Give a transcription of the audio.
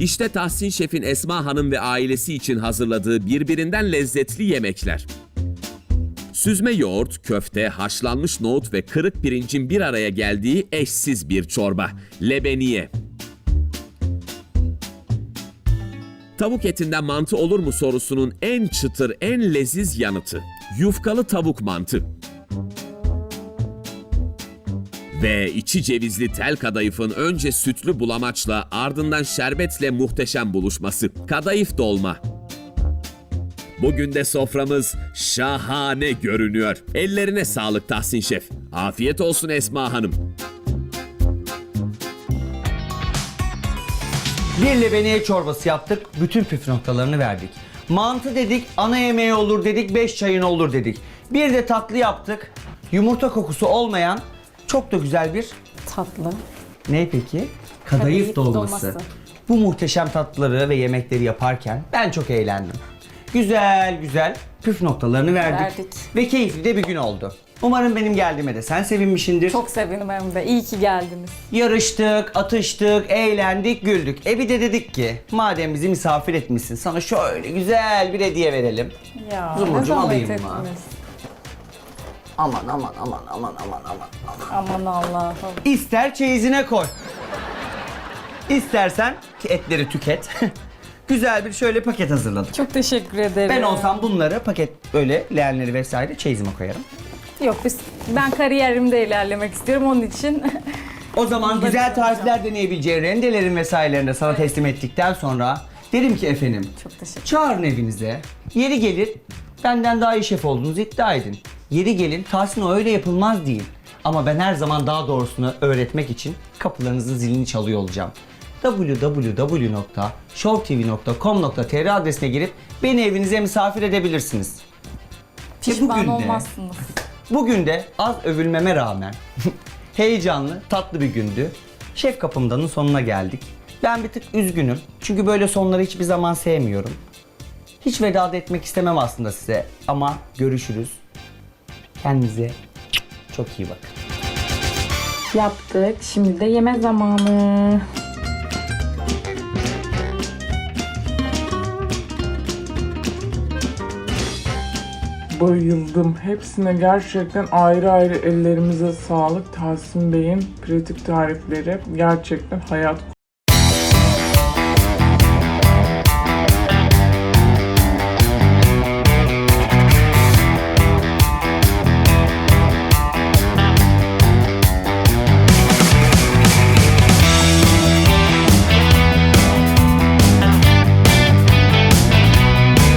İşte Tahsin Şef'in Esma Hanım ve ailesi için hazırladığı birbirinden lezzetli yemekler. Süzme yoğurt, köfte, haşlanmış nohut ve kırık pirincin bir araya geldiği eşsiz bir çorba. Lebeniye. Tavuk etinden mantı olur mu sorusunun en çıtır, en leziz yanıtı. Yufkalı tavuk mantı. Ve içi cevizli tel kadayıfın önce sütlü bulamaçla ardından şerbetle muhteşem buluşması. Kadayıf dolma. Bugün de soframız şahane görünüyor. Ellerine sağlık Tahsin Şef. Afiyet olsun Esma Hanım. Bir lebeniye çorbası yaptık. Bütün püf noktalarını verdik. Mantı dedik, ana yemeği olur dedik, beş çayın olur dedik. Bir de tatlı yaptık. Yumurta kokusu olmayan çok da güzel bir Tatlı. ne peki? Kadayıf, Kadayıf dolması. dolması. Bu muhteşem tatlıları ve yemekleri yaparken ben çok eğlendim. Güzel güzel püf noktalarını verdik. Verdik. Ve keyifli de bir gün oldu. Umarım benim geldiğime de sen sevinmişsindir. Çok sevindim hem de. İyi ki geldiniz. Yarıştık, atıştık, eğlendik, güldük. E bir de dedik ki madem bizi misafir etmişsin sana şöyle güzel bir hediye verelim. Ya Zumurcuğum alayım mı? ettiniz. Aman aman aman aman aman aman. Aman Allah'ım. İster çeyizine koy. İstersen ki etleri tüket. güzel bir şöyle paket hazırladım. Çok teşekkür ederim. Ben olsam bunları paket böyle leğenleri vesaire çeyizime koyarım. Yok biz, ben kariyerimde ilerlemek istiyorum onun için. O zaman güzel tarifler deneyebileceği rendelerin vesairelerini de sana teslim ettikten sonra derim ki efendim Çok teşekkür çağırın evinize. Yeri gelir benden daha iyi şef olduğunuzu iddia edin. Yeri gelin Tahsin o öyle yapılmaz değil. Ama ben her zaman daha doğrusunu öğretmek için kapılarınızın zilini çalıyor olacağım. www.showtv.com.tr adresine girip beni evinize misafir edebilirsiniz. Pişman bugün de- olmazsınız. Bugün de az övülmeme rağmen heyecanlı, tatlı bir gündü. Şef kapımdanın sonuna geldik. Ben bir tık üzgünüm. Çünkü böyle sonları hiçbir zaman sevmiyorum. Hiç veda da etmek istemem aslında size. Ama görüşürüz. Kendinize çok iyi bakın. Yaptık. Şimdi de yeme zamanı. Bayıldım. Hepsine gerçekten ayrı ayrı ellerimize sağlık. Tahsin Bey'in pratik tarifleri gerçekten hayat